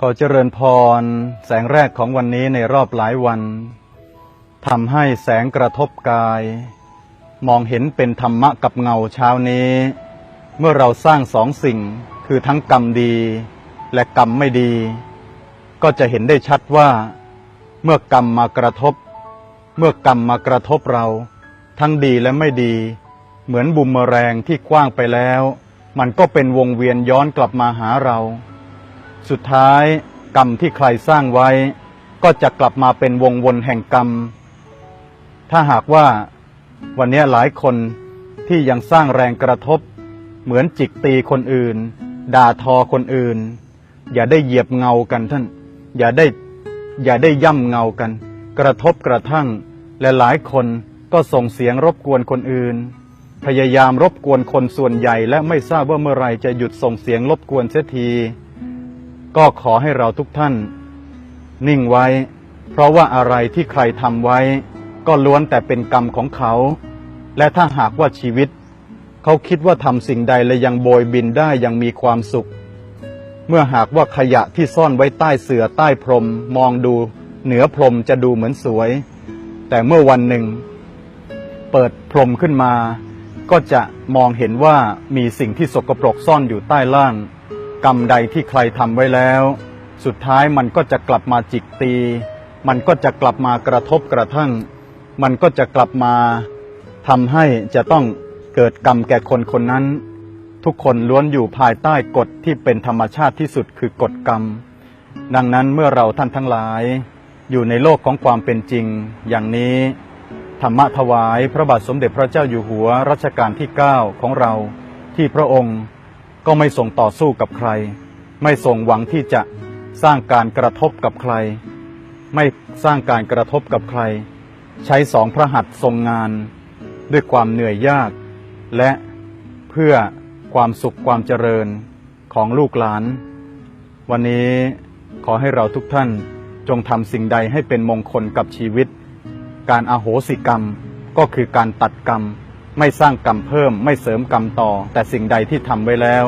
ขอเจริญพร แสงแรกของวันนี้ในรอบหลายวันทำให้แสงกระทบกาย มองเห็นเป็นธรรมะกับเงาเช้านี้ เมื่อเราสร้างสองสิ่งคือทั้งกรรมดี และกรรมไม่ดี ก็จะเห็นได้ชัดว่า เมื่อกรรมมากระทบ เมื่อกรรมมากระทบเรา ทั้งดีและไม่ดี เหมือนบุมเมแรงที่กว้างไปแล้ว มันก็เป็นวงเวียนย้อนกลับมาหาเรา สุดท้ายกรรมที่ใครสร้างไว้ ก็จะกลับมาเป็นวงวนแห่งกรรม ถ้าหากว่าวันนี้หลายคนที่ยังสร้างแรงกระทบ เหมือนจิกตีคนอื่น ด่าทอคนอื่น อย่าได้เหยียบเงากันท่าน อย่าได้อย่าได้ย่ำเงากัน กระทบกระทั่ง และหลายคนก็ส่งเสียงรบกวนคนอื่น พยายามรบกวนคนส่วนใหญ่และไม่ทราบว่าเมื่อไรจะหยุดส่งเสียงรบกวนเสียที ก็ขอให้เราทุกท่าน นิ่งไว้ เพราะว่าอะไรที่ใครทำไว้ ก็ล้วนแต่เป็นกรรมของเขา และถ้าหากว่าชีวิต เขาคิดว่าทำสิ่งใดและยังโบยบินได้ยังมีความสุข เมื่อหากว่าขยะที่ซ่อนไว้ใต้เสือใต้พรม มองดู เหนือพรมจะดูเหมือนสวย แต่เมื่อวันหนึ่ง เปิดพรมขึ้นมา ก็จะมองเห็นว่ามีสิ่งที่สกปรกซ่อนอยู่ใต้ล่าง กรรมใดที่ใครทำไว้แล้ว สุดท้ายมันก็จะกลับมาจิกตี มันก็จะกลับมากระทบกระทั่ง มันก็จะกลับมาทำให้จะต้องเกิดกรรมแก่คนคนนั้น ทุกคนล้วนอยู่ภายใต้กฎที่เป็นธรรมชาติที่สุดคือกฎกรรม ดังนั้นเมื่อเราท่านทั้งหลาย อยู่ในโลกของความเป็นจริง อย่างนี้ธรรมะถวายพระบาทสมเด็จพระเจ้าอยู่หัวรัชกาลที่ 9 ของเราที่พระองค์ ก็ไม่ทรงต่อสู้กับใคร ไม่ทรงหวังที่จะสร้างการกระทบกับใคร ไม่สร้างการกระทบกับใคร ใช้สองพระหัตถ์ทรงงาน ด้วยความเหนื่อยยาก และเพื่อความสุขความเจริญของลูกหลาน วันนี้ขอให้เราทุกท่านจงทำสิ่งใดให้เป็นมงคลกับชีวิต การอาโหสิกรรมก็คือการตัดกรรม ไม่สร้างกรรมเพิ่ม ไม่เสริมกรรมต่อ แต่สิ่งใดที่ทำไว้แล้ว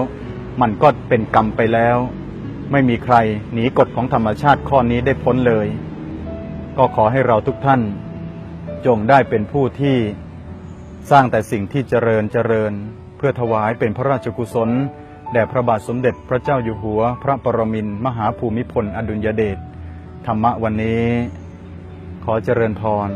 มันก็เป็นกรรมไปแล้ว ไม่มีใครหนีกฎของธรรมชาติข้อนี้ได้พ้นเลย ก็ขอให้เราทุกท่าน จงได้เป็นผู้ที่สร้างแต่สิ่งที่เจริญเจริญ เพื่อถวายเป็นพระราชกุศลแด่พระบาทสมเด็จพระเจ้าอยู่หัว พระปรมินมหาภูมิพลอดุลยเดชธรรมะวันนี้ ขอเจริญพร